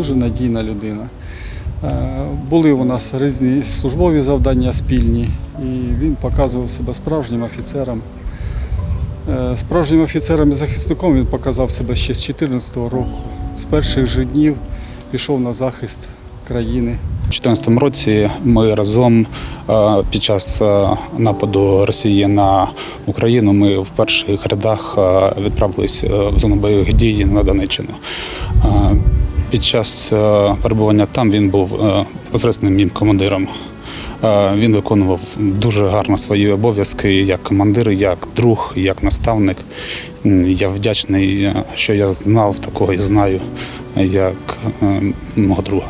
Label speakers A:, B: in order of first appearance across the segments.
A: дуже надійна людина. Е, Були у нас різні службові завдання спільні, і він показував себе справжнім офіцером. Е, Справжнім офіцером і захисником він показав себе ще з 2014 року. З перших же днів пішов на захист країни.
B: У 2014 році ми разом е, під час нападу Росії на Україну ми в перших рядах відправились в зону бойових дій на Донеччину. Під час е, перебування там він був безпосереднім моїм командиром. Е, Він виконував дуже гарно свої обов'язки як командир, як друг, як наставник. Я вдячний, е, що я знав такого і знаю, як мого друга.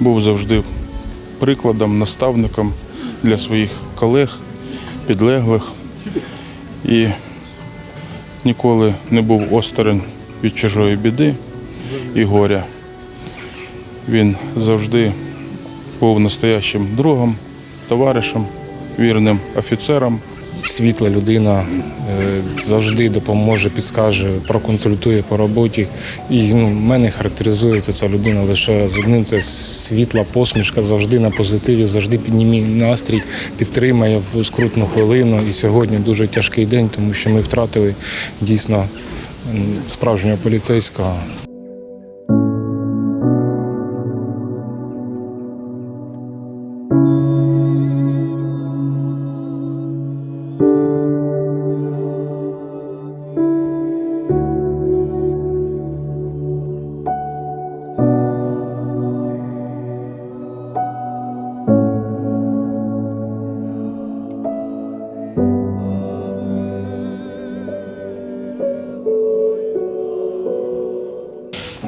C: Був завжди прикладом, наставником для своїх колег, підлеглих і ніколи не був осторонь від чужої біди і горя. Він завжди був настоящим другом, товаришем, вірним офіцером.
D: Світла людина, е, завжди допоможе, підскаже, проконсультує по роботі. І ну, мене характеризується ця людина лише з одним це світла посмішка, завжди на позитиві, завжди піднімає настрій, підтримає в скрутну хвилину. І сьогодні дуже тяжкий день, тому що ми втратили дійсно справжнього поліцейського.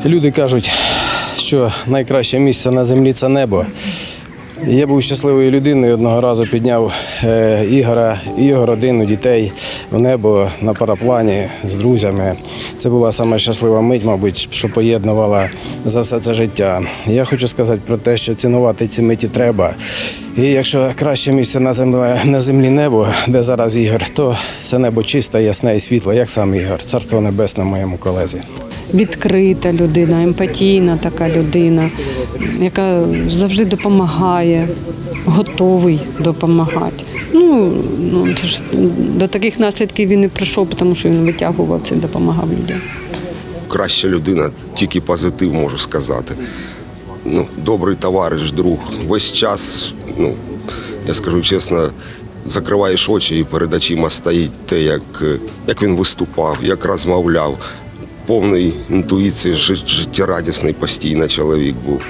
E: Люди кажуть, що найкраще місце на землі це небо. Я був щасливою людиною. Одного разу підняв е, Ігора його родину, дітей в небо на параплані з друзями. Це була саме щаслива мить, мабуть, що поєднувала за все це життя. Я хочу сказати про те, що цінувати ці миті треба. І якщо краще місце на землі, на землі небо, де зараз Ігор, то це небо чисте, ясне і світле, як сам Ігор. Царство небесне моєму колезі.
F: Відкрита людина, емпатійна така людина, яка завжди допомагає, готовий допомагати. Ну, ну це ж до таких наслідків він і прийшов, тому що він витягував це, допомагав людям.
G: краща людина, тільки позитив можу сказати. Ну, добрий товариш, друг. Весь час, ну, я скажу чесно, закриваєш очі і перед очима стоїть те, як, як він виступав, як розмовляв. Повний інтуїції, жит- життєрадісний постійно чоловік був.